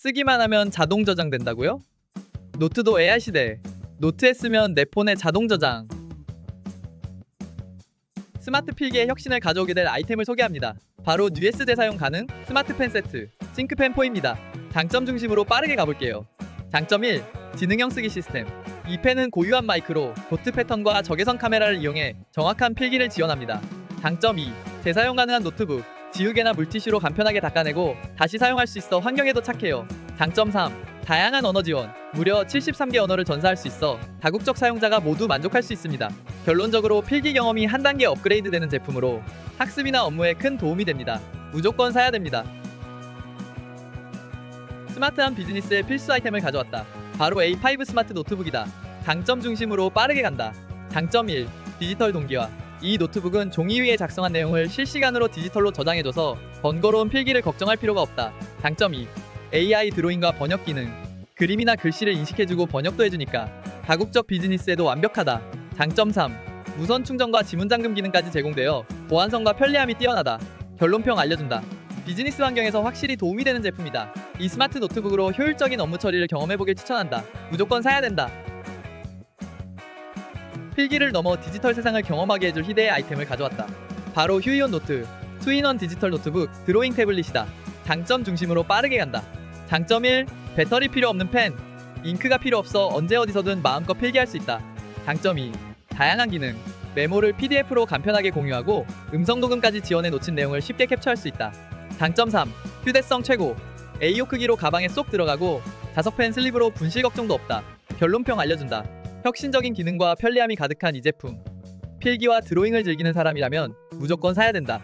쓰기만 하면 자동 저장된다고요? 노트도 AI 시대. 노트에 쓰면 내 폰에 자동 저장. 스마트 필기의 혁신을 가져오게 될 아이템을 소개합니다. 바로 뉴에스 재사용 가능 스마트 펜 세트 싱크펜 4입니다. 장점 중심으로 빠르게 가볼게요. 장점 1. 지능형 쓰기 시스템. 이 펜은 고유한 마이크로 도트 패턴과 적외선 카메라를 이용해 정확한 필기를 지원합니다. 장점 2. 재사용 가능한 노트북. 지우개나 물티슈로 간편하게 닦아내고 다시 사용할 수 있어 환경에도 착해요. 장점 3. 다양한 언어 지원. 무려 73개 언어를 전사할 수 있어 다국적 사용자가 모두 만족할 수 있습니다. 결론적으로 필기 경험이 한 단계 업그레이드 되는 제품으로 학습이나 업무에 큰 도움이 됩니다. 무조건 사야 됩니다. 스마트한 비즈니스의 필수 아이템을 가져왔다. 바로 A5 스마트 노트북이다. 강점 중심으로 빠르게 간다. 장점 1. 디지털 동기화. 이 노트북은 종이 위에 작성한 내용을 실시간으로 디지털로 저장해줘서 번거로운 필기를 걱정할 필요가 없다. 장점 2. AI 드로잉과 번역 기능. 그림이나 글씨를 인식해주고 번역도 해주니까 다국적 비즈니스에도 완벽하다. 장점 3. 무선 충전과 지문 잠금 기능까지 제공되어 보안성과 편리함이 뛰어나다. 결론평 알려준다. 비즈니스 환경에서 확실히 도움이 되는 제품이다. 이 스마트 노트북으로 효율적인 업무 처리를 경험해보길 추천한다. 무조건 사야 된다. 필기를 넘어 디지털 세상을 경험하게 해줄 희대의 아이템을 가져왔다. 바로 휴이온 노트, 투인원 디지털 노트북 드로잉 태블릿이다. 장점 중심으로 빠르게 간다. 장점 1. 배터리 필요 없는 펜. 잉크가 필요 없어 언제 어디서든 마음껏 필기할 수 있다. 장점 2. 다양한 기능. 메모를 PDF로 간편하게 공유하고 음성 녹음까지 지원해 놓친 내용을 쉽게 캡처할 수 있다. 장점 3. 휴대성 최고. A4 크기로 가방에 쏙 들어가고 자석펜 슬립으로 분실 걱정도 없다. 결론평 알려준다. 혁신적인 기능과 편리함이 가득한 이 제품. 필기와 드로잉을 즐기는 사람이라면 무조건 사야 된다.